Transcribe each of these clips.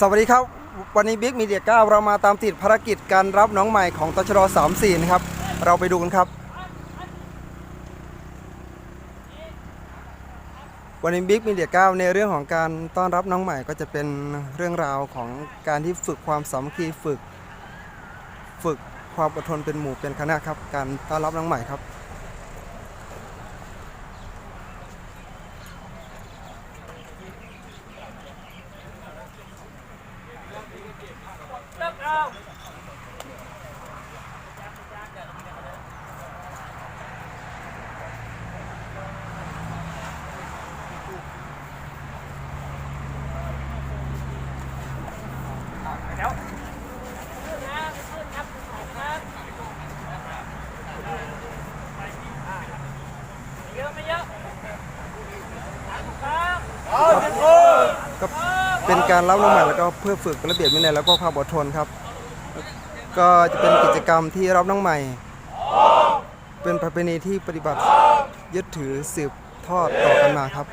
สวัสดีครับ วันนี้บิ๊กมีเดีย9เรามาตามติดภารกิจการรับน้องใหม่ของตชด34 นะครับ เราไปดูกันครับ วันนี้บิ๊กมีเดีย9ในเรื่องของการต้อนรับน้องใหม่ก็จะเป็นเรื่องราวของการที่ฝึกความสามัคคีฝึก ฝึกความอดทนเป็นหมู่เป็นคณะครับ การต้อนรับน้องใหม่ครับ เยอะไม่เยอะ ก็เป็นการรับน้องใหม่แล้วก็เพื่อฝึกระเบียบวินัยแล้วก็ความอดทนครับ ก็จะเป็นกิจกรรมที่รับน้องใหม่ เป็นประเพณีที่ปฏิบัติยึดถือสืบทอดต่อกันมาครับ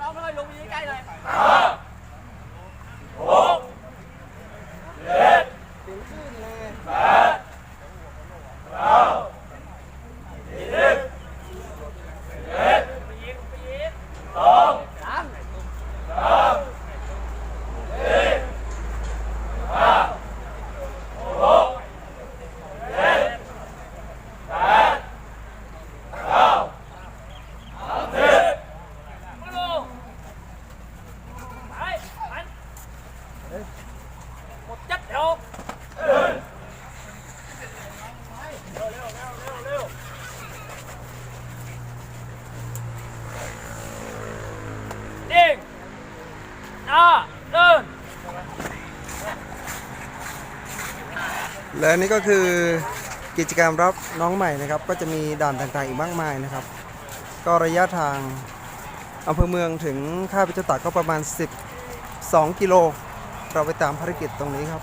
น้องไม่ค่อยลงไปใกล้เลย มาลงไปมันหมดจัดเดี๋ยวเร็วเร็วเร็วเร็วเร็วดิ่งหน้าเดิน และนี่ก็คือกิจกรรมรับน้องใหม่นะครับ ก็จะมีด่านต่างๆอีกมากมายนะครับ ก็ระยะทางอำเภอเมืองถึงค่าพิจตากก็ประมาณ 12 กิโล เราไปตามภารกิจตรงนี้ครับ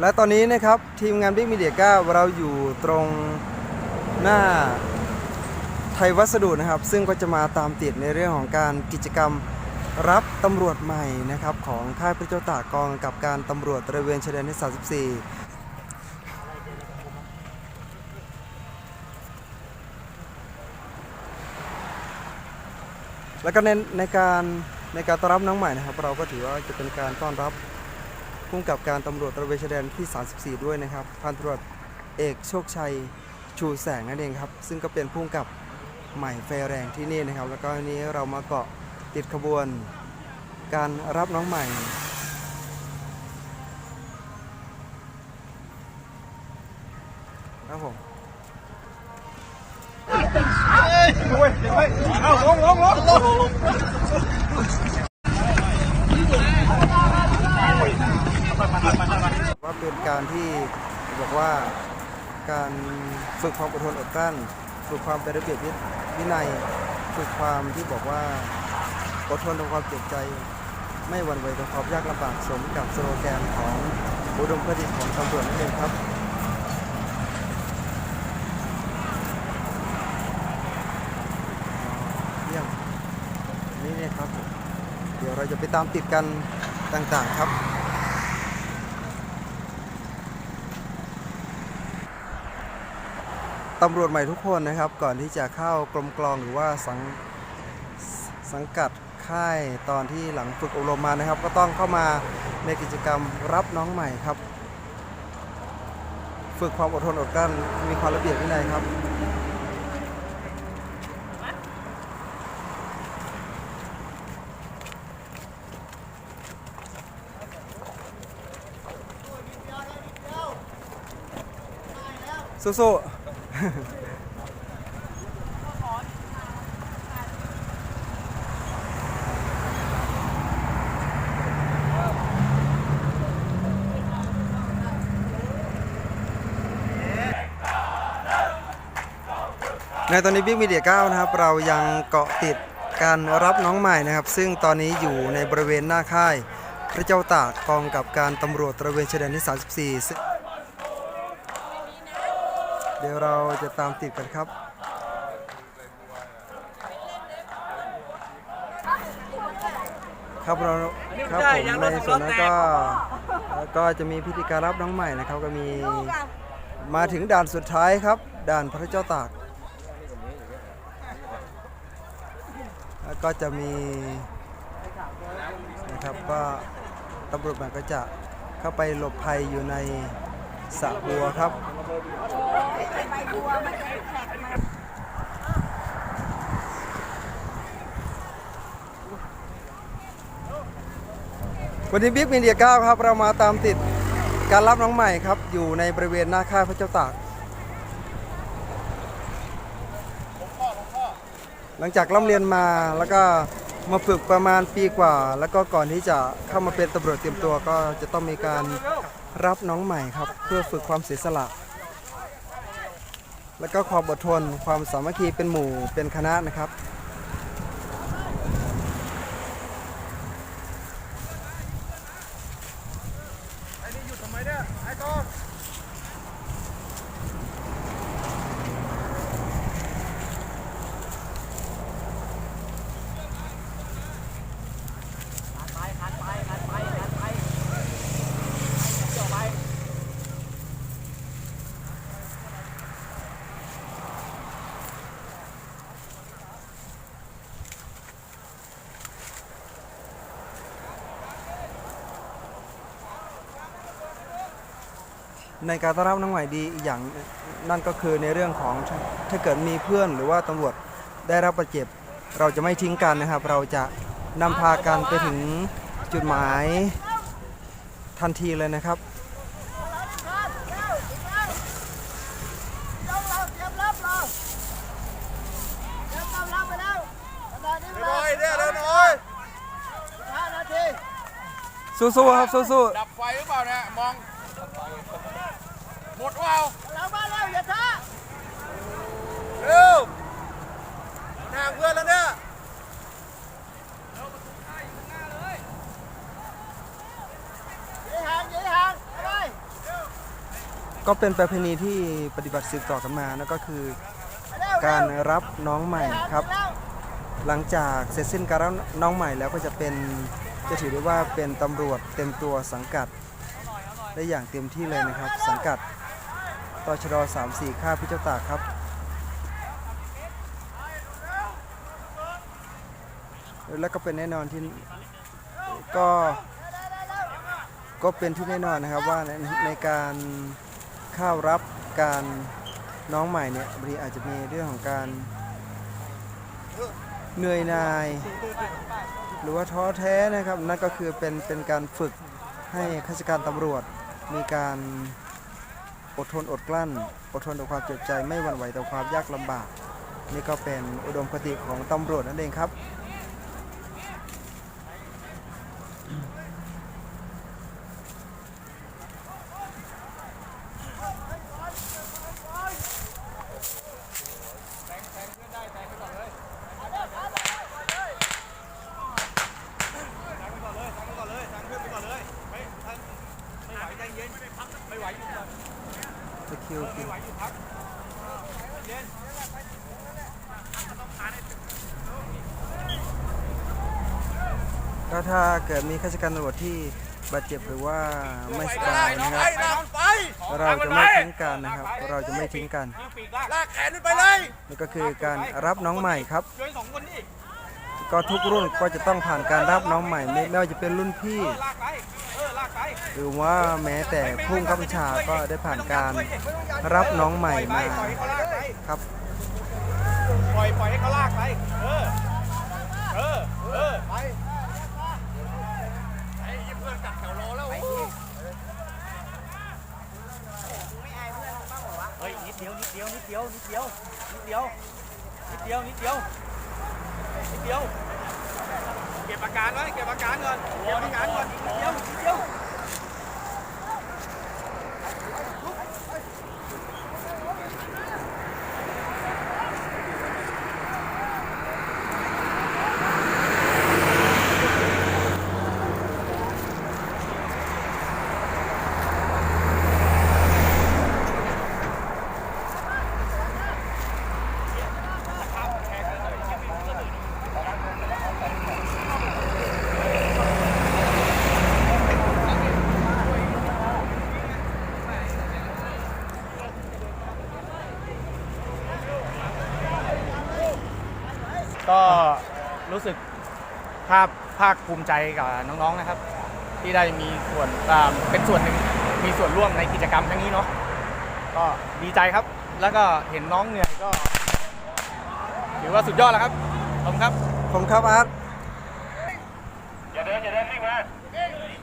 และตอนนี้นะครับทีมงานบิ๊กมีเดียก้าเราอยู่ตรงหน้าไทยวัสดุนะครับ ซึ่งก็จะมาตามติดในเรื่องของการกิจกรรมรับตำรวจใหม่นะครับของค่ายพระเจ้าตากกองกับการตำรวจตระเวนชายแดนที่ 34แล้วก็ในในการในการต้อนรับน้องใหม่นะครับ เราก็ถือว่าจะเป็นการต้อนรับ พุ่งกับการตำรวจตระเวนชายแดนที่ 34 ด้วยนะครับพันตำรวจเอกโชคชัยชูแสงนั่นเองครับ ซึ่งก็เป็นพุ่งกับใหม่ไฟแรงที่นี่นะครับ แล้วก็วันนี้เรามาเกาะติดขบวน การรับน้องใหม่ ครับผมว่า เป็นการที่บอกว่าการฝึกความอดทนอดกลั้น ฝึกความเป็นระเบียบวินัย ฝึกความที่บอกว่าอดทนต่อความเจ็บใจ ไม่หวั่นไหวต่อความยากลำบากสมกับสโลแกนของอุดมคติของตำรวจนั่นเองครับเยี่ยมนี่เนี่ยครับ เดี๋ยวเราจะไปตามติดกันต่างๆครับ ตำรวจใหม่ทุกคนนะครับ ก่อนที่จะเข้ากรมกลองหรือว่าสังสังกัดค่ายตอนที่หลังฝึกอบรมมานะครับ ก็ต้องเข้ามาในกิจกรรมรับน้องใหม่ครับ ฝึกความอดทนอดกลั้นมีความระเบียบวินัยครับสู้ๆ ในตอนนี้บิ๊กมีเดีย9นะครับ เรายังเกาะติดการรับน้องใหม่นะครับ ซึ่งตอนนี้อยู่ในบริเวณหน้าค่าย พระเจ้าตากกองกับการตำรวจตระเวนชายแดนที่ 34 ดี๋ยวเราจะตามติดกันครับครับเราครับผมในส่วนนั้นก็ก็จะมีพิธีการรับน้องใหม่นะครับ ก็มีมาถึงด่านสุดท้ายครับ ด่านพระเจ้าตาก แล้วก็จะมีนะครับก็ตำรวจมันก็จะเข้าไปหลบภัยอยู่ใน สะบัวครับวันนี้บิ๊กมีเดีย9ครับ เรามาตามติดการรับน้องใหม่ครับ อยู่ในบริเวณหน้าค่ายพระเจ้าตาก หลังจากร่ำเรียนมาแล้วก็มาฝึกประมาณปีกว่า แล้วก็ก่อนที่จะเข้ามาเป็นตำรวจเตรียมตัวก็จะต้องมีการ รับน้องใหม่ครับ เพื่อฝึกความเสียสละ และก็ความอดทน ความสามัคคีเป็นหมู่เป็นคณะนะครับ ไปขันไปขันไปขันไปเกี่ยวไป ในการต้อนรับน้องใหม่ดีอีกอย่างนั่นก็คือในเรื่องของถ้าเกิดมีเพื่อนหรือว่าตำรวจได้รับบาดเจ็บ เราจะไม่ทิ้งกันนะครับ เราจะนำพากันไปถึงจุดหมายทันทีเลยนะครับน้อยเนี่ยเร็วน้อยสู้ๆครับสู้ๆดับไฟหรือเปล่าเนี่ยมอง หมดเปล่าเร็วห่างเพื่อนแล้วเนี่ยๆก็เป็นประเพณีที่ปฏิบัติสืบต่อกันมานั่นก็คือการรับน้องใหม่ครับ หลังจากเสร็จสิ้นการรับน้องใหม่แล้วก็จะเป็นจะถือได้ว่าเป็นตำรวจเต็มตัวสังกัดได้อย่างเต็มที่เลยนะครับ สังกัด ตชด34 ค่าพิเจ้าตากครับแล้วก็เป็นแน่นอนที่ก็ก็เป็นที่แน่นอนนะครับว่าในในการเข้ารับการน้องใหม่เนี่ยบางทีอาจจะมีเรื่องของการเหนื่อยหน่าย หรือว่าท้อแท้นะครับ นั่นก็คือเป็นเป็นการฝึกให้ข้าราชการตำรวจมีการ อดทนอดกลั้น อดทนต่อความเจ็บใจไม่หวั่นไหวต่อความยากลำบาก นี่ก็เป็นอุดมคติของตำรวจนั่นเองครับ ก็ถ้าเกิดมีข้าราชการตำรวจที่บาดเจ็บหรือว่าไม่สบายนะครับไปนอนไปเราจะไม่ทิ้งกันนะครับ เราจะไม่ทิ้งกันลากแขนขึ้นไปเลยนี่ก็คือการรับน้องใหม่ครับช่วยสองคนนี่ก็ทุกรุ่นก็จะต้องผ่านการรับน้องใหม่ ไม่ไม่ว่าจะเป็นรุ่นพี่ลากไปเออลากไปหรือว่าแม้แต่ผู้บังคับบัญชาก็ได้ผ่านการรับน้องใหม่มาปล่อยให้เขาลากไปครับปล่อยปล่อยให้เขาลากไปเออเออเออ ไปไอ้เพื่อนจัดแถวรอแล้ว เฮ้ยนิ ดียวนิดเดียวนิดเดียวนิดเดียวนิดเดียวนิดเดียวนิดเดียวนิดเดียว เก็บอาการไว้เก็บอาการก่อนเก็บอาการก่อนนิดเดียวนิดเดียว ก็รู้สึกภาพภา คภูมิใจกับน้องๆนะครับ ที่ได้มีส่วนอ่าเป็นส่วนหนึ่งมีส่วนร่วมในกิจกรรมครั้งนี้เนาะก็ดีใจครับ แล้วก็เห็นน้องเหนื่อยก็ถือว่าสุดยอดแล้วครับขอบคุณครับผมครับอาร์ตอย่าเดินอย่าเดินวิ่งมา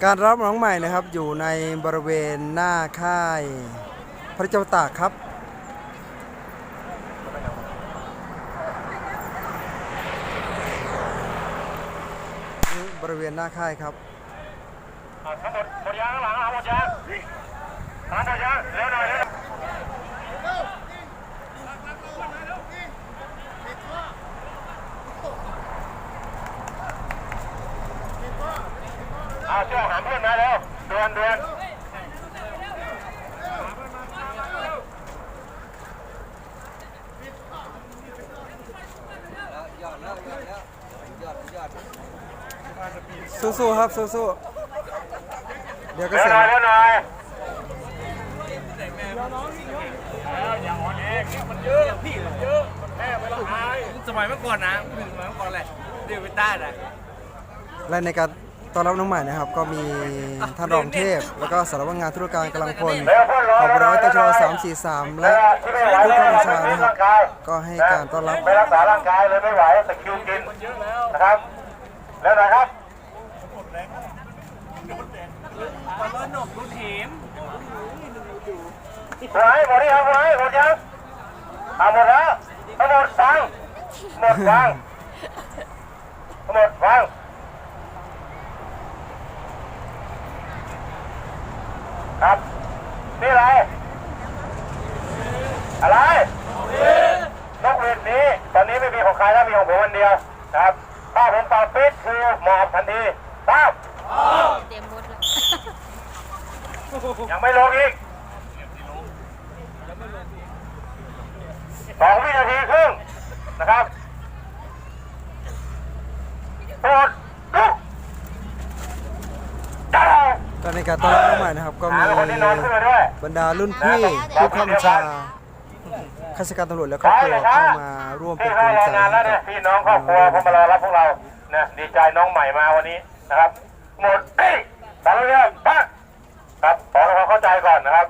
การรับน้องใหม่นะครับอยู่ในบริเวณหน้าค่าย พระเจ้าตากครับ ริเวณหน้าค่ายครับทั้งหมดหมดยางข้างหลังเอาหมดยางทานหมดยางเร็วหน่อยเร็วเอาช่วยหามเพื่อนมาเร็วด่วนด่วน สู้ๆครับสู้ๆเดี๋ยวก็เร็วเสร็จหน่อยแล้วเร็วหน่อยอย่าอ่อนเองมันเยอะพี่มันเยอะแม่ไม่ต้องอายสมัยเมื่อก่อนนะถึงสมัยเมื่อก่อนแหละเดวิดต้านะและในการต้อนรับน้องใหม่นะครับ ก็มีท่านรองเทพ แล้วก็สารวัตรงานธุรการกำลังพลเร็วเพื่อนรอขอบร้อยตชเร็วหน่สามสี่สามและที่ไม่ไหวผู้แล้วข้าบัญชาไม่นะครับร่างกายก็ให้การต้อนรับไม่รักษาร่างกายเลยไม่ไหวตะคริวกินนะครับแล้วหน่อยครับ ตอนนั้นหนกรุ่นเหมหมดไหมหมดยังหมดไหมหมดยังอ่าหมดแล้วทั้งหมดฟังหมดฟังทั้งหมดฟังครับนี่อะไร อะไรนกเวียนนี้ ตอนนี้ไม่มีของใครแล้วมีของผมคนเดียวนะครับถ้าผมเป่าปิดคือหมอบทันทีทราบ เตรียมมดแล้ว ยังไม่ลงอีกสองวินาทีครึ่งนะครับโปรดลุกได้ก็ในการต้อนรับน้องใหม่นะครับ ก็หามีคนที่นอนขึ้นมาด้วยบรรดารุ่นพี่ผู้ข้าบัญชาข้าราชการตำรวจและครอบครัวเข้ามาร่วมเป็พี่นเข้ารายกำลังใจงานแล้วเนี่ยพี่น้องครอบครัวผมมารอรับพวกเรานะดีใจน้องใหม่มาวันนี้นะครับ หมดเอ้ยตามเรื่องบ้างครับขอให้ เข้าใจก่อนนะครับ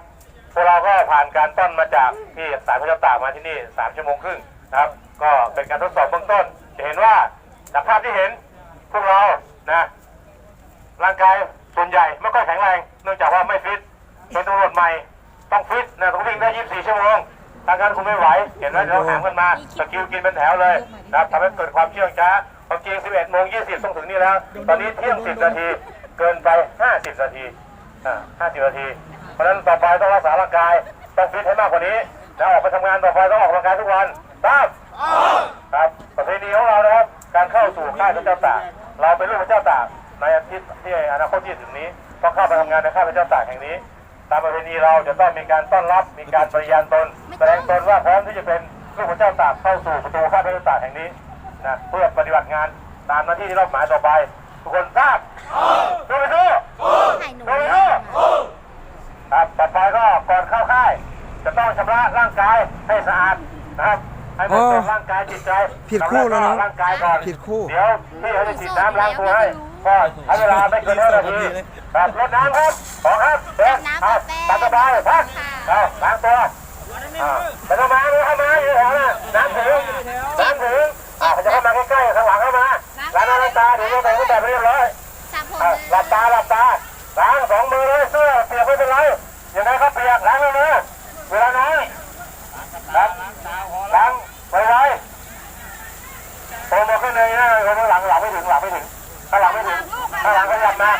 พวกเราก็ผ่านการต้นมาจากที่สายพระเจ้าตากมาที่นี่สามชั่วโมงครึ่งนะครับ ก็เป็นการทดสอบเบื้องต้น จะเห็นว่าจากภาพที่เห็นพวกเรานะร่างกายส่วนใหญ่ไม่ค่อยแข็งแรงเนื่องจากว่าไม่ฟิตเป็นตำรวจใหม่ต้องฟิตนะต้องวิ่งได้ 24 ชั่วโมงทางการคุณไม่ไหว เห็นไหมเดี๋ยวหางกันมาสกิลกินเป็นแถวเลยนะครับทำให้เกิดความเชื่องช้าความจริง 11โมง20 ต้องถึงนี่แล้ว ตอนนี้เที่ยง 10 นาที เกินไป 50 นาที อ่า50นาที เพราะฉะนั้นต่อไปต้องรักษาร่างกาย ต้องฟิตให้มากกว่านี้แล้วออกไปทำงานต่อไปต้องออกกำลังกายทุกวันทราบครับประเพณีของเรานะครับ การเข้าสู่ค่ายพระเจ้าตากเราเป็นลูกพระเจ้าตากในอาทิตย์ที่อนาคตที่ถึงนี้ต้องเข้าไปทำงานในค่ายพระเจ้าตากแห่งนี้ ตามประเพณีเราจะต้องมีการต้อนรับมีการปริญาณตนแสดงตนว่าพร้อมที่จะเป็นลูกพระเจ้าตากเข้าสู่ประตูค่ายพระเจ้าตากแห่งนี้นะเพื่อปฏิบัติงานตามหน้าที่ที่เราหมายต่อไปทุกคนทราบดูไปดู ถ่ายหนูดูไปดูครับต่อไปก็ก่อนเข้าค่าย จะต้องชำระร่างกายให้สะอาดนะครับ ให้มันตรงร่างกายจิตใจผิดคู่แล้วเนอะ ร่างกายก่อน ผิดคู่ เดี๋ยวพี่เขาจะฉีดน้ำล้างตัวให้ก็ใช้เวลาไม่เกินห้านาทีครับรดน้ำครับขอครับเดินเอาตามสบายพักเอาล้างตัวอ่าไม่ต้องมาไม่เข้ามาอยู่แถวน่ะน้ำถึงน้ำถึงอ่าเขาจะเข้ามาใกล้ๆข้างหลังเข้ามาล้างหน้าล้างตาเดี๋ยวจะแต่งรูปแบบเรียบร้อย สระผมอะเลยหลับตาหลับตาล้างสองมือเลยเสื้อเปียกไม่เป็นไรอย่างไรก็เปียกล้างเลยนะเวลาน้อยครับล้างไวๆโผล่มาขึ้นเลยนะข้างหลังหลังไม่ถึงหลังไม่ถึงข้างหลังไม่ถึงข้างหลังก็ยับมา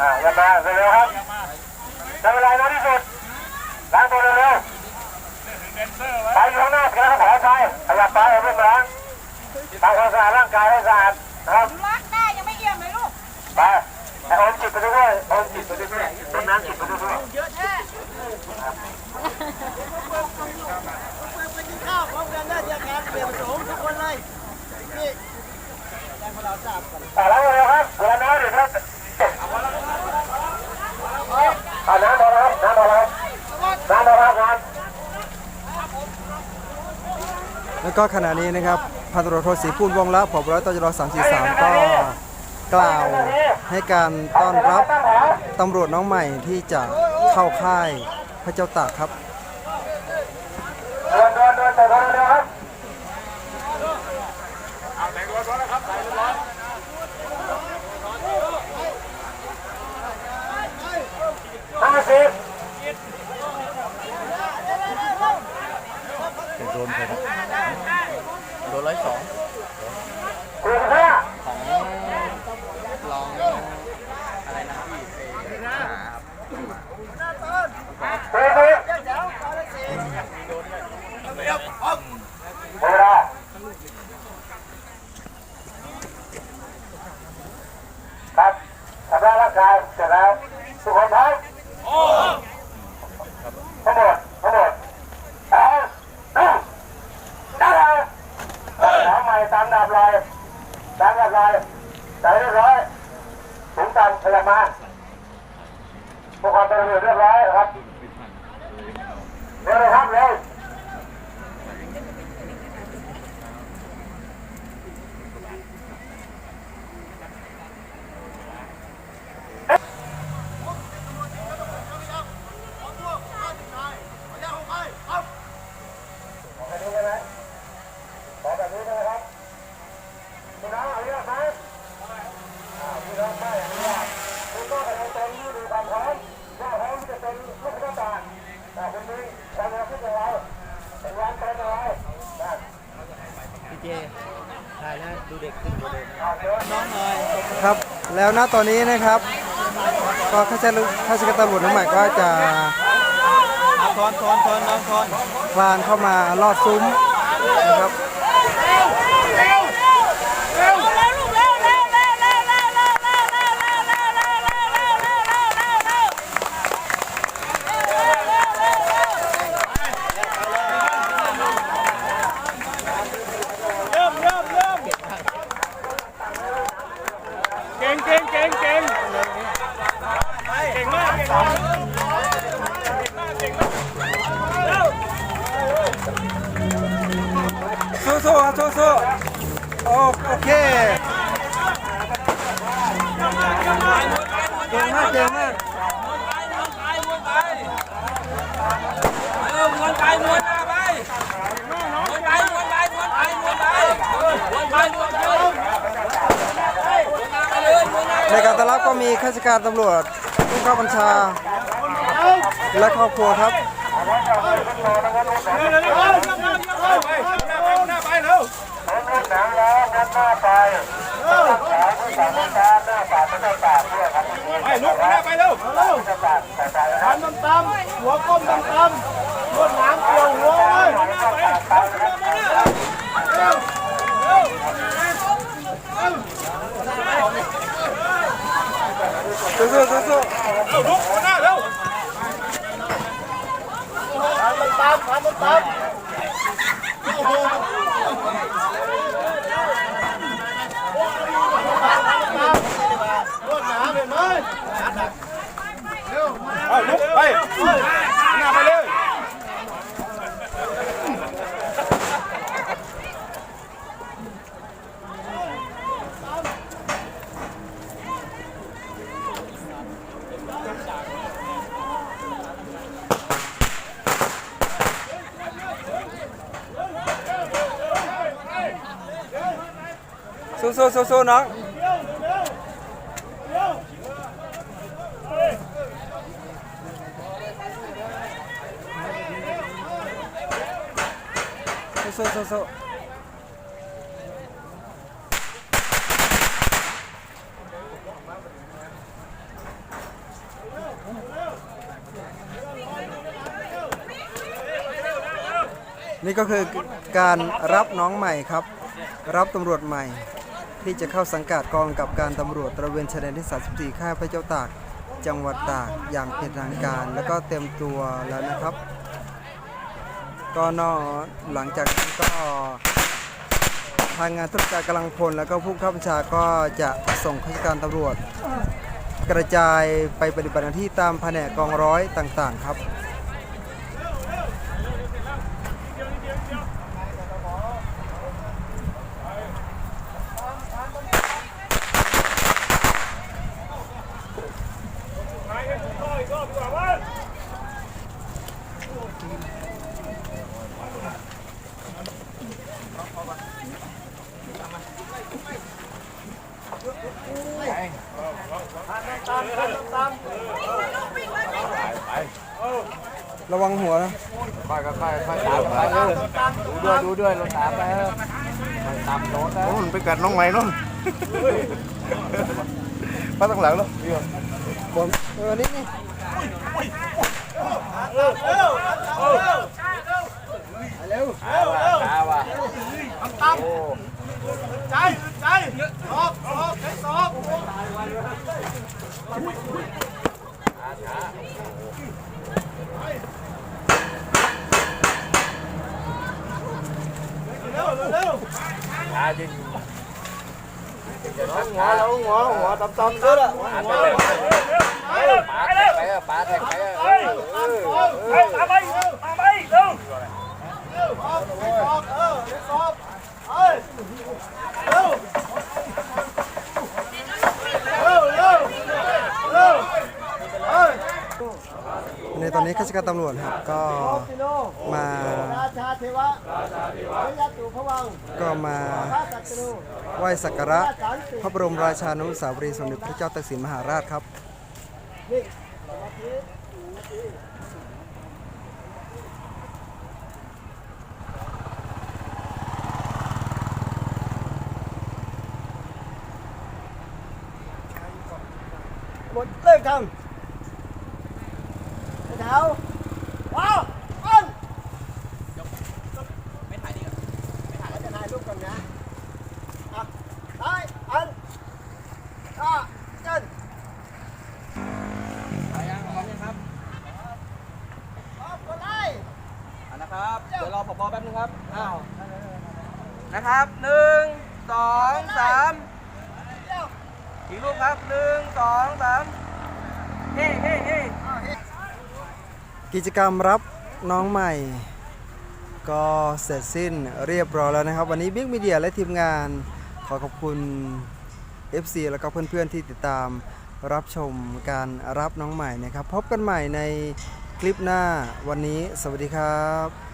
อ่ายับมาเร็วๆครับใช้เวลาน้อยที่สุดล้างตัวเร็วๆไปอยู่ข้างหน้าเสียขอใจขยับไปเอาเรื่องล้างทำความสะอาดร่างกายให้สะอาดนะครับ รักได้ยังไม่เยี่ยมเลยลูก ไปให้อมจิตไปด้วยอมจิตไปด้วยต้นน้ำจิตไปด้วย ข้าวพร้อมกันได้เดียวกันเปลี่ยนสูงทุกคนเลย นี่แจ้งพวกเราทราบก่อน อ่าแล้วเลยครับเวลาน้อยเดี๋ยวครับอ่าน้ำพอแล้วน้ำพอแล้วน้ำพอแล้วครับ แล้วก็ขณะนี้นะครับพันตำรวจโทศรีพูนวงละผบร้อยตจร343 ก็กล่าวให้การต้อนรับตำรวจน้องใหม่ที่จะเข้าค่ายพระเจ้าตากครับ เดินเดินเดินเดินเดินเดินครับห้าสิบ โดนใครนะโดนร้อยสอง สี่สิบห้า ลองอะไรนะพี่ สี่สิบ หมดเวลาครับทำร้ายร่างกายเสร็จแล้วทุกคนพร้อมทั้งหมดทั้งหมดเอาเอาได้แล้วถามใหม่ตามดับลายตามดับลายใส่เรียบร้อยถุงดำขยับมาพวกความเป็นระเบียบเรียบร้อยครับเร็วเลยครับเร็ว ขอแบบนี้ได้ไหมขอแบบนี้ได้ไหมครับคุณน้องอนุญาตไหมอ่าคุณน้องไม่อนุญาตคุณก็กำลังเป็นผู้ดูความพร้อมว่าพร้อมที่จะเป็นลูกพระเจ้าตากแต่คุณนี้ความรักที่จะเราเป็นวันเป็นอะไรนะ พี่เจถ่ายนะดูเด็กขึ้นดูเด็ก อ่าเชิญ น้องหน่อย ครับ แล้ว ณตอนนี้นะครับ ก็ข้าราชการข้าราชการตำรวจน้องใหม่ก็จะเอาทอนทอนทอนน้องทอนคลานเข้ามาลอดซุ้มนะครับเริ่มเสู้ๆครับสู้ๆโอเคเก่งมากเก่งมากมวนไปมวนไปมวนไปมวนไปมวนไปมวนไปมวนไปมวนไปในการต้อนรับก็มีข้าราชการตำรวจ หน้าปากไม่ได้ปากด้วยครับไปลุกหน้าไปเร็วจะปากแต่ใจครับทำตำหัวก้มตำๆรวดน้ำเกี่ยวหัวเลย สู้สู้สู้สู้เอาลุกหัวหน้าเร็วทำตำๆทำตำรวดน้ำเห็นไหมเอาลุกไปหน้าไปเลย สู้สู้สู้สู้น้องสู้สู้สู้นี่ก็คือการรับน้องใหม่ครับ รับตำรวจใหม่ ที่จะเข้าสังกัดกองกับการตำรวจตระเวนชายแดนที่ 34 ค่ายพระเจ้าตาก จังหวัดตากอย่างเป็นทางการ แล้วก็เต็มตัวแล้วนะครับ ก็นอกหลังจากนั้นก็ทางงานทุกการกำลังพล แล้วก็ผู้ข้าบัญชาก็จะส่งข้าราชการตำรวจ กระจายไปปฏิบัติหน้าที่ตามแผนกกองร้อยต่างๆ ครับ ระวังหัวนะ ค่อยๆค่อยๆค่อยๆตามไปเออดูด้วยดูด้วยรถตามไปเออค่อยตามรถ นไปกัดน้องใหม่นู่นป้าตั้งหลังแล้วบอลเออนี่นี่ตาว่ะใจใจสอบสอบใช้สอบตาจริง หัวเราหัวหัวตำตำด้วยล่ะหัวปาแทกไปอะปาแทกไปอะเออเออเออสอบสอบเออสอบเอ้ยเร็วเร็วเร็วเร็วเอ้ย ในี้ข้าราชการตำรวจครับก็มาก็มาไหว้สักการะพระบรมราชานุสาวรีย์สมเด็จพระเจ้าตากสินมหาราชครับ หมดเลิกทำไปแถวว้าวอันไม่ถ่ายดีกว่าไม่ถ่ายจะถ่ายรูปก่อนนะอะถ่ายอันอะเจันไปยังพร้อมยังครับพร้อมก็ได้ นะครับ เดี๋ยวรอแป๊บนึงครับ อ้าว นะครับหนึ่งสองสามอีกรูปครับหนึ่งสองสามเฮ้เฮ้เฮ้กิจกรรมรับน้องใหม่ ก็เสร็จสิ้นเรียบร้อยแล้วนะครับ วันนี้บิ๊กมีเดียและทีมงานขอขอบคุณ FC แล้วก็เพื่อนๆที่ติดตามรับชมการรับน้องใหม่นะครับ พบกันใหม่ในคลิปหน้าวันนี้ สวัสดีครับ